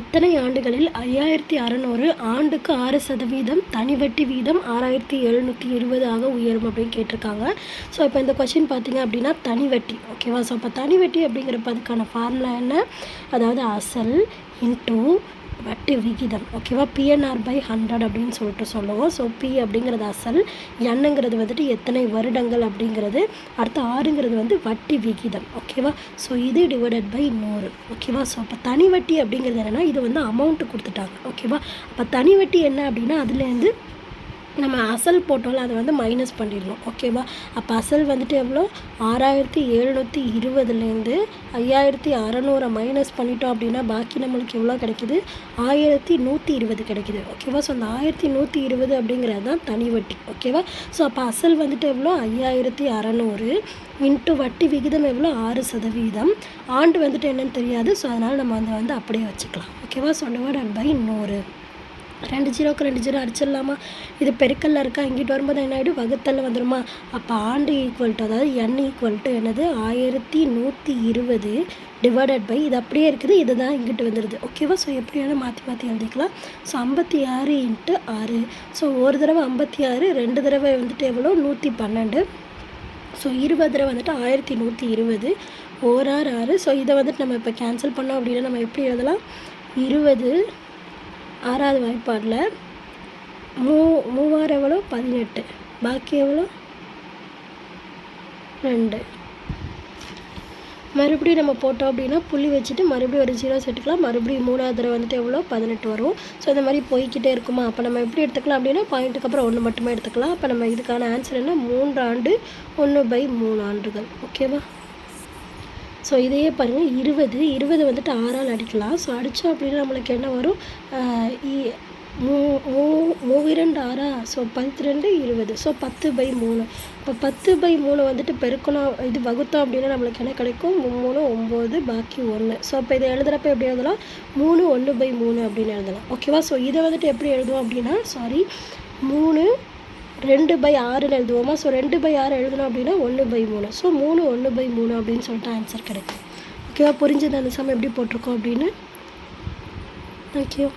எத்தனை ஆண்டுகளில் ஐயாயிரத்தி அறநூறு ஆண்டுக்கு ஆறு சதவீதம் தனி வட்டி வீதம் ஆறாயிரத்தி எழுநூற்றி இருபது ஆக உயரும் அப்படின்னு கேட்டிருக்காங்க. ஸோ இப்போ இந்த கொஷின் பார்த்தீங்க அப்படின்னா தனி வட்டி ஓகேவா ஸோ இப்போ தனி வட்டி அப்படிங்கிறப்ப அதுக்கான ஃபார்முலா என்ன? அதாவது அசல் இன்டூ வட்டி விகிதம் ஓகேவா பிஎன்ஆர் பை ஹண்ட்ரட் அப்படின்னு சொல்லிட்டு சொல்லுவோம். ஸோ பி அப்படிங்கிறது அசல் என்னங்கிறது வந்துட்டு எத்தனை வருடங்கள் அப்படிங்கிறது அடுத்து ஆறுங்கிறது வந்து வட்டி விகிதம் ஓகேவா ஸோ இது டிவைடட் பை நூறு ஓகேவா ஸோ அப்போ தனி வட்டி அப்படிங்கிறது என்னென்னா இது வந்து அமௌண்ட்டு கொடுத்துட்டாங்க ஓகேவா அப்போ தனி வட்டி என்ன அப்படின்னா அதுலேருந்து நம்ம அசல் போட்டோம்ல அதை வந்து மைனஸ் பண்ணிடணும். ஓகேவா அப்போ அசல் வந்துட்டு எவ்வளோ? ஆறாயிரத்தி எழுநூற்றி இருபதுலேருந்து ஐயாயிரத்தி அறநூறை மைனஸ் பண்ணிட்டோம் அப்படின்னா பாக்கி நம்மளுக்கு எவ்வளோ கிடைக்குது? ஆயிரத்தி நூற்றி இருபது கிடைக்குது. ஓகேவா ஸோ அந்த ஆயிரத்தி நூற்றி இருபது அப்படிங்கிறது தான் தனி வட்டி. ஓகேவா ஸோ அப்போ அசல் வந்துட்டு எவ்வளோ? ஐயாயிரத்தி அறநூறு இன்ட்டு வட்டி விகிதம் எவ்வளோ? ஆறு சதவீதம். ஆண்டு வந்துட்டு என்னன்னு தெரியாது. ஸோ அதனால் நம்ம அதை வந்து அப்படியே வச்சுக்கலாம். ஓகேவா ஸோ பை நூறு. ரெண்டு ஜீரோக்கு ரெண்டு ஜீரோ அடிச்சிடலாமா? இது பெருக்கல்ல இருக்கா? இங்கிட்டு வரும்போது என்ன ஆகிடும் வகுத்தல்ல வந்துருமா? அப்போ ஆண்டு ஈக்குவல் டு அதாவது என் ஈக்குவல் டு என்னது? ஆயிரத்தி நூற்றி இருபது டிவைடட் பை இது அப்படியே இருக்குது. இதுதான் இங்கிட்டு வந்துடுது ஓகேவா ஸோ எப்படி வேணால் மாற்றி மாற்றி எழுதிக்கலாம்? ஸோ ஐம்பத்தி ஆறு இன்ட்டு ஆறு. ஸோ ஒரு தடவை ஐம்பத்தி ஆறு ரெண்டு தடவை வந்துட்டு எவ்வளோ நூற்றி பன்னெண்டு. ஸோ இருபது தடவை வந்துட்டு ஆயிரத்தி நூற்றி இருபது. ஓராறு ஆறு ஸோ இதை வந்துட்டு நம்ம இப்போ கேன்சல் பண்ணோம் அப்படின்னா நம்ம எப்படி எழுதலாம்? இருபது ஆறாவது வாய்ப்பாடில் மூ மூவாறு எவ்வளோ? பதினெட்டு. பாக்கி எவ்வளோ? ரெண்டு. மறுபடியும் நம்ம போட்டோம் அப்படின்னா புள்ளி வச்சுட்டு மறுபடியும் ஒரு ஜீரோ சேர்த்துக்கலாம். மறுபடியும் மூணாவது தடவை வந்துட்டு எவ்வளோ? பதினெட்டு வரும். ஸோ இந்த மாதிரி போய்க்கிட்டே இருக்குமா? அப்போ நம்ம எப்படி எடுத்துக்கலாம் அப்படின்னா பாயிண்ட்டுக்கு அப்புறம் ஒன்று மட்டுமே எடுத்துக்கலாம். அப்போ நம்ம இதுக்கான ஆன்சர் என்ன? மூன்று ஆண்டு ஒன்று பை மூணு ஆண்டுகள். ஓகேவா ஸோ இதையே பாருங்கள் இருபது இருபது வந்துட்டு ஆறால் அடிக்கலாம். ஸோ அடித்தோம் அப்படின்னா நம்மளுக்கு என்ன வரும்? இ- மூ மூ மூவிரண்டு ஆறா? ஸோ பன்னிரெண்டு இருபது. ஸோ பத்து பை மூணு. இப்போ பத்து பை மூணு வந்துட்டு பெருக்கணும். இது வகுத்தோம் அப்படின்னா நம்மளுக்கு என்ன கிடைக்கும்? மூணு ஒம்பது பாக்கி ஒன்று ஸோ இப்போ இதை எழுதுகிறப்ப எப்படி எழுதலாம்? மூணு ஒன்று பை மூணு அப்படின்னு எழுதலாம். ஓகேவா ஸோ இதை வந்துட்டு எப்படி எழுதுவோம் அப்படின்னா சாரி மூணு ரெண்டு பை ஆறுன்னு எழுதுவோமா? ஸோ ரெண்டு பை ஆறு எழுதணும் அப்படின்னா ஒன்று பை மூணு. ஸோ மூணு ஒன்று பை மூணு அப்படின்னு சொல்லிட்டு ஆன்சர் கிடைக்கும். ஓகேவா புரிஞ்சது? அந்த சமயம் எப்படி போட்டிருக்கோம் அப்படின்னு? தேங்க்யூ